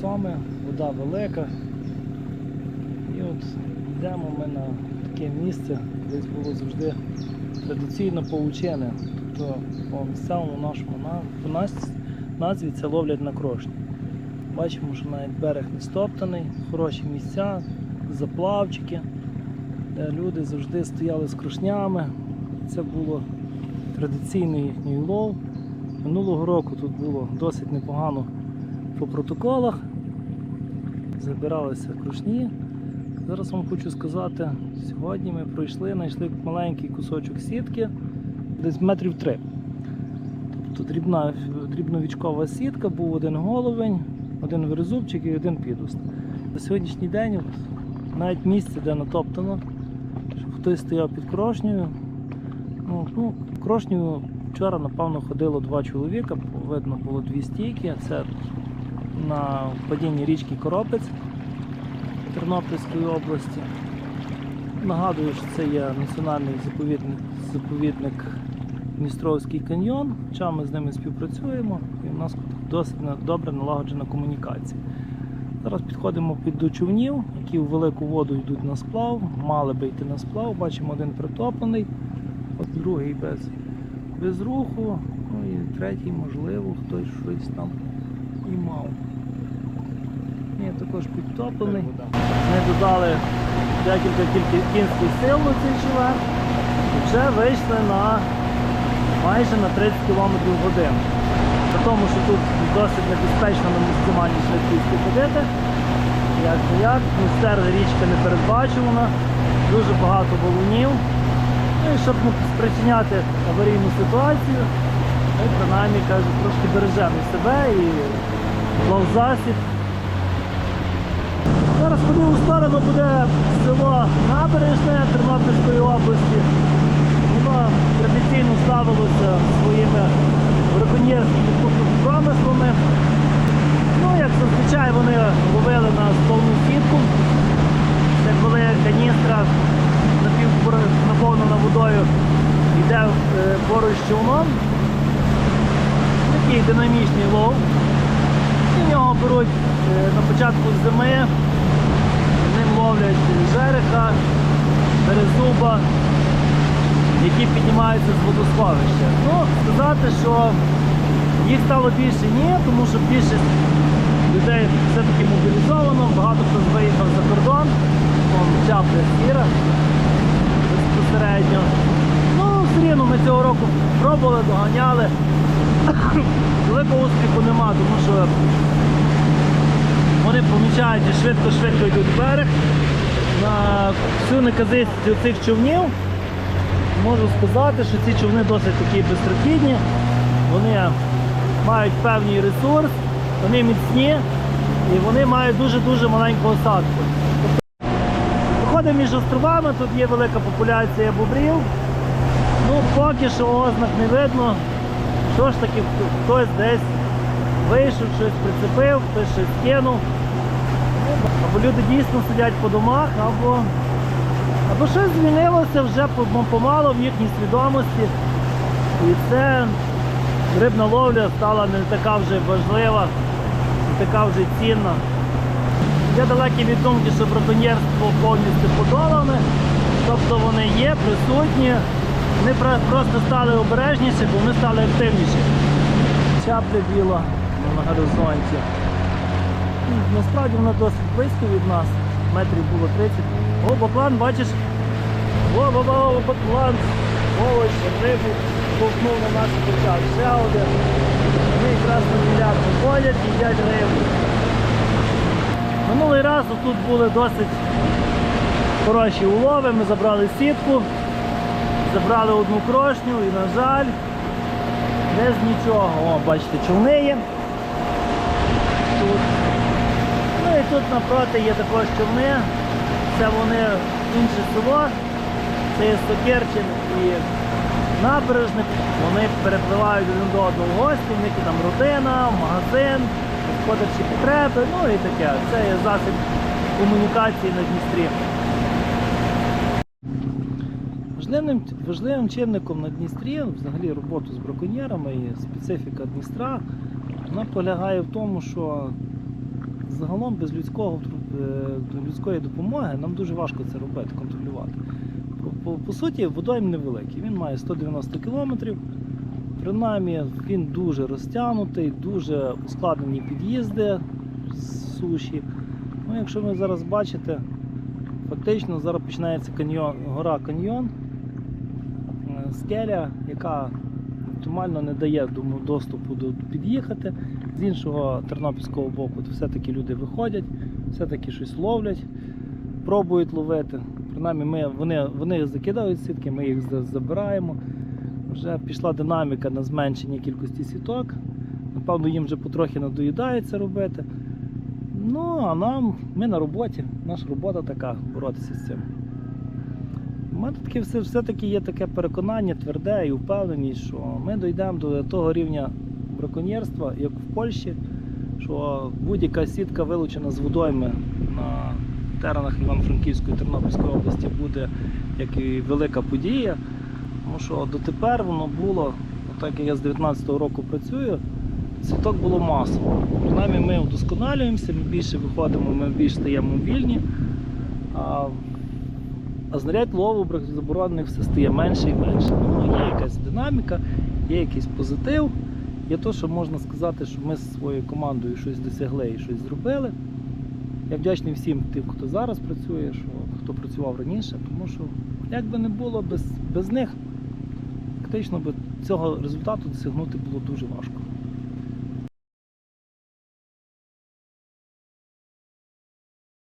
Соми, вода велика. І от йдемо ми на таке місце, десь було завжди традиційно паучини. Тобто по місцевому нашому назві це ловлять на крошні. Бачимо, що навіть берег не стоптаний, хороші місця, заплавчики, де люди завжди стояли з крушнями. Це було традиційний їхній лов. Минулого року тут було досить непогано по протоколах. Забиралися крушні. Зараз вам хочу сказати, сьогодні ми пройшли, знайшли маленький кусочок сітки, десь метрів три. Тобто дрібна, дрібновічкова сітка, був один головень, один верзубчик і один підуст. На сьогоднішній день навіть місце, де натоптано, щоб хтось стояв під крошнею. Ну, ну, крошнею вчора, напевно, ходило два чоловіка, видно було дві стійки. Це на падінні річки Коропець Тернопільської області. Нагадую, що це є національний заповідник, заповідник Дністровський каньйон. Хоча ми з ними співпрацюємо і в нас досить добре налагоджена комунікація. Зараз підходимо під до човнів, які в велику воду йдуть на сплав, мали би йти на сплав. Бачимо один притоплений, от другий без, без руху, ну і третій, можливо, хтось щось там і мав. Ні, також підтоплений. Ми додали декілька кілька кінських сил на цей човен і вже вийшли на майже на 30 км в годину. При тому, що тут досить небезпечно на максимальній швидкості ходити. Як не як, містер річка не передбачувана, дуже багато валунів. Ну і щоб не спричиняти аварійну ситуацію, ми принаймні кажу, трошки бережемо себе і плавзасіб. Зараз по ліву сторону буде село Набережне Тернопільської області. Воно традиційно ставилося своїми браконьєрськими промислами. Ну, як зазвичай вони ловили на повну сітку. Це коли каністра наповнена водою йде е, поруч з човном. Такий динамічний лов. І нього беруть е, на початку зими, ловлять жереха, березуба, які піднімаються з водосховища. Ну, сказати, що їх стало більше ні, тому що більшість людей все-таки мобілізовано, багато хто виїхав за кордон, чапля сіра безпосередньо. Ну, все рівно ми цього року пробували, доганяли. Великого успіху нема, тому що вони помічають і швидко-швидко йдуть берег. На всю неказистість цих човнів можу сказати, що ці човни досить такі безпрохідні. Вони мають певний ресурс, вони міцні і вони мають дуже-дуже маленьку осадку. Проходимо між островами, тут є велика популяція бобрів. Ну, поки що ознак не видно. Що ж таки хтось десь вийшов, щось прицепив, хтось щось кинув. Ну, Або люди дійсно сидять по домах, або, або щось змінилося вже помало в їхній свідомості. І це рибна ловля стала не така вже важлива, не така вже цінна. Я далекий від думки, що браконьєрство повністю подолане, тобто вони є, присутні. Вони просто стали обережніші, бо вони стали активніші. Чапля біла на горизонті. Ну, Насправді вона досить близько від нас, метрів було 30. О, баклан, бачиш? Баклан. Овочі, рибу ковтнув на наш почав. Ще один. Вони якраз на мільярд ходять, їдять рибу. Минулий раз тут були досить хороші улови, ми забрали сітку, забрали одну крошню і, на жаль, без нічого. О, бачите, човни є. Тут. І тут напроти є також човни. Це вони інше село. Це є Сокирчин і набережник. Вони перепливають один до одного в гості, в них там родина, магазин, господарчі потреби, ну і таке. Це є засіб комунікації на Дністрі. Важливим, важливим чинником на Дністрі, взагалі роботу з браконьєрами і специфіка Дністра, вона полягає в тому, що загалом без людського е, людської допомоги нам дуже важко це робити, контролювати. По, по, суті, водойм невеликий. Він має 190 кілометрів. Принаймні він дуже розтягнутий, дуже ускладнені під'їзди з суші. Ну, якщо ви зараз бачите, фактично зараз починається каньйон, гора каньйон, е, скеля, яка оптимально не дає думаю, доступу до під'їхати. З іншого тернопільського боку все-таки люди виходять, все-таки щось ловлять, пробують ловити. Принаймні ми, вони, вони закидають сітки, ми їх забираємо. Вже пішла динаміка на зменшення кількості сіток. Напевно, їм вже потрохи надоїдається робити. Ну, а нам, ми на роботі. Наша робота така боротися з цим. У мене все, все-таки є таке переконання тверде і впевненість, що ми дійдемо до того рівня браконьєрства, як в Польщі, що будь-яка сітка вилучена з водойми на теренах Івано-Франківської Тернопільської області буде як і велика подія. Тому що дотепер воно було, так як я з 19-го року працюю, сіток було масово. Принаймні ми вдосконалюємося, ми більше виходимо, ми більш стаємо мобільні. А, знарядь лову заборонених все стає менше і менше. Ну, є якась динаміка, є якийсь позитив. Є те, що можна сказати, що ми з своєю командою щось досягли і щось зробили. Я вдячний всім тим, хто зараз працює, що, хто працював раніше, тому що як би не було без, без них, фактично би цього результату досягнути було дуже важко.